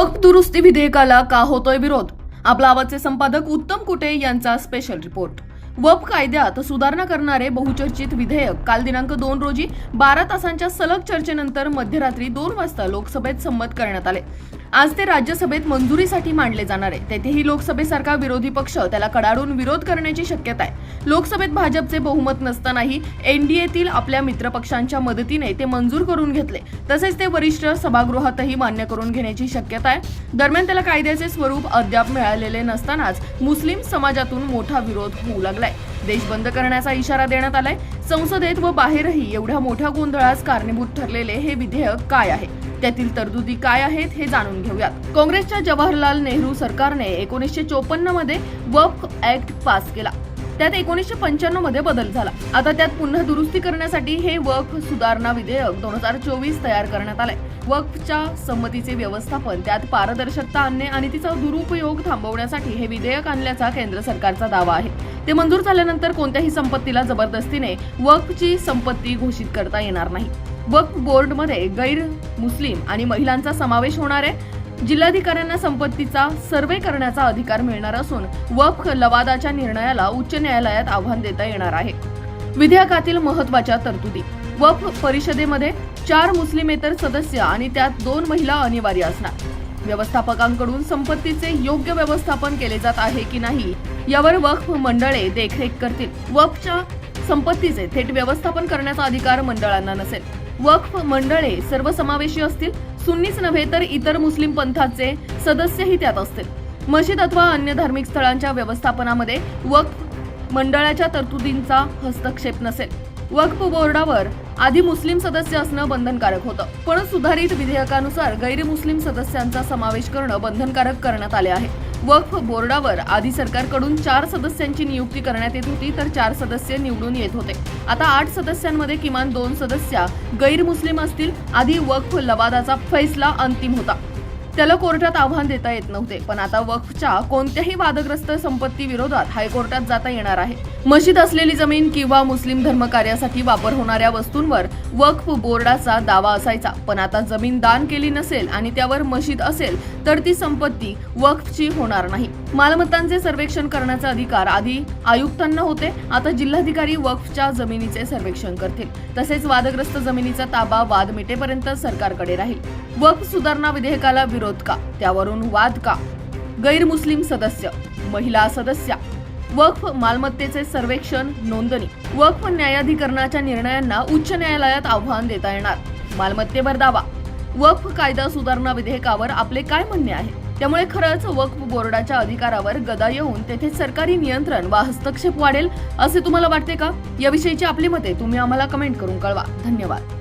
वक्त दुरुस्ती विधेयकाला का होतोय विरोध? आपला आवाजचे संपादक उत्तम कुटे यांचा स्पेशल रिपोर्ट वप कायद्यात सुधारणा करणारे बहुचर्चित विधेयक काल दिनांक दोन रोजी बारा तासांच्या सलग चर्चेनंतर मध्यरात्री दोन वाजता लोकसभेत संमत करण्यात आले. आज ते राज्यसभेत मंजुरीसाठी मांडले जाणार आहे. तेथेही लोकसभेसारखा विरोधी पक्ष त्याला कडाडून विरोध करण्याची शक्यता आहे. लोकसभेत भाजपचे बहुमत नसतानाही एनडीएतील आपल्या मित्रपक्षांच्या मदतीने ते मंजूर करून घेतले. तसेच ते वरिष्ठ सभागृहातही मान्य करून घेण्याची शक्यता आहे. दरम्यान त्याला कायद्याचे स्वरूप अद्याप मिळालेले नसतानाच मुस्लिम समाजातून मोठा विरोध होऊ लागलाय. देश बंद करण्याचा इशारा देण्यात आलाय. संसदेत व बाहेरही एवढ्या मोठ्या गोंधळास कारणीभूत ठरलेले हे विधेयक काय आहे? त्यातील तरतुदी काय आहेत हे जाणून घेऊयात. काँग्रेसच्या जवाहरलाल नेहरू सरकारने एकोणीसशे चोपन्नमध्ये वक्फ ऍक्ट पास केला. त्यात एकोणीसशे पंच्याण्णवमध्ये बदल झाला. आता त्यात पुन्हा दुरुस्ती करण्यासाठी हे वक्फ सुधारणा विधेयक दोन हजार चोवीस तयार करण्यात आलंय. वक्फच्या संमतीचे व्यवस्थापन त्यात पारदर्शकता आणणे आणि तिचा दुरुपयोग थांबवण्यासाठी हे विधेयक आणल्याचा केंद्र सरकारचा दावा आहे. ते मंजूर झाल्यानंतर कोणत्याही संपत्तीला जबरदस्तीने वक्फची संपत्ती घोषित करता येणार नाही. वक्फ बोर्डमध्ये गैर मुस्लिम आणि महिलांचा समावेश होणार आहे. जिल्हाधिकाऱ्यांना संपत्तीचा सर्वे करण्याचा अधिकार मिळणार असून वक्फ लवादाच्या निर्णयाला उच्च न्यायालयात आव्हान देता येणार आहे. विधेयकातील महत्त्वाच्या तरतुदी. वक्फ परिषदेमध्ये चार मुस्लिमेतर सदस्य आणि त्यात दोन महिला अनिवार्य असणार. व्यवस्थापकांकडून संपत्तीचे योग्य व्यवस्थापन केले जात आहे की नाही यावर वक्फ मंडळे देखरेख करतील. वक्फच्या संपत्तीचे थेट व्यवस्थापन करण्याचा अधिकार मंडळांना नसेल. वक्फ मंडळे सर्वसमावेशी असतील. सुन्नीच नव्हे तर इतर मुस्लिम पंथाचे सदस्यही त्यात असतील. मशीद अथवा अन्य धार्मिक स्थळांच्या व्यवस्थापनामध्ये वक्फ मंडळाच्या तरतुदींचा हस्तक्षेप नसेल. वक्फ बोर्डावर आधी मुस्लिम सदस्य असणं बंधनकारक होतं. पण सुधारित विधेयकानुसार गैरमुस्लिम सदस्यांचा समावेश करणं बंधनकारक करण्यात आले आहे. वक्फ बोर्डावर आधी सरकारकडून चार सदस्यांची नियुक्ती करण्यात येत होती तर चार सदस्य निवडून येत होते. आता आठ सदस्यांमध्ये किमान दोन सदस्य गैरमुस्लिम असतील आधी वक्फ लवादाचा फैसला अंतिम होता. त्याला कोर्टात आव्हान देता येत नव्हते पण आता वक्फच्या कोणत्याही वादग्रस्त संपत्ती विरोधात हायकोर्टात जाता येणार आहे. मशीद असलेली जमीन किंवा मुस्लिम धर्मकार्यासाठी वापर होणाऱ्या वस्तूंवर वक्फ बोर्डाचा दावा असायचा. पण आता जमीन दान केली नसेल आणि त्यावर मशीद असेल तर ती संपत्ती वक्फची होणार नाही. मालमत्तांचे सर्वेक्षण करण्याचा अधिकार आधी आयुक्तांना होते आता जिल्हाधिकारी वक्फच्या जमिनीचे सर्वेक्षण करतील. तसेच वादग्रस्त जमिनीचा ताबा वाद मिटेपर्यंत सरकारकडे राहील. वक्फ सुधारणा विधेयकाला विरोध का? त्यावरून वाद का? गैरमुस्लिम सदस्य महिला सदस्या वक्फ मालमत्तेचे सर्वेक्षण नोंदणी. वक्फ न्यायाधिकरणाच्या निर्णयांना उच्च न्यायालयात आव्हान देता येणार. मालमत्तेवर दावा. वक्फ कायदा सुधारणा विधेयकावर आपले काय म्हणणे आहे? त्यामुळे खरंच वक्फ बोर्डाच्या अधिकारावर गदा येऊन तेथे सरकारी नियंत्रण वा हस्तक्षेप वाढेल असे तुम्हाला वाटते का? याविषयीची आपली मते तुम्ही आम्हाला कमेंट करून कळवा. धन्यवाद.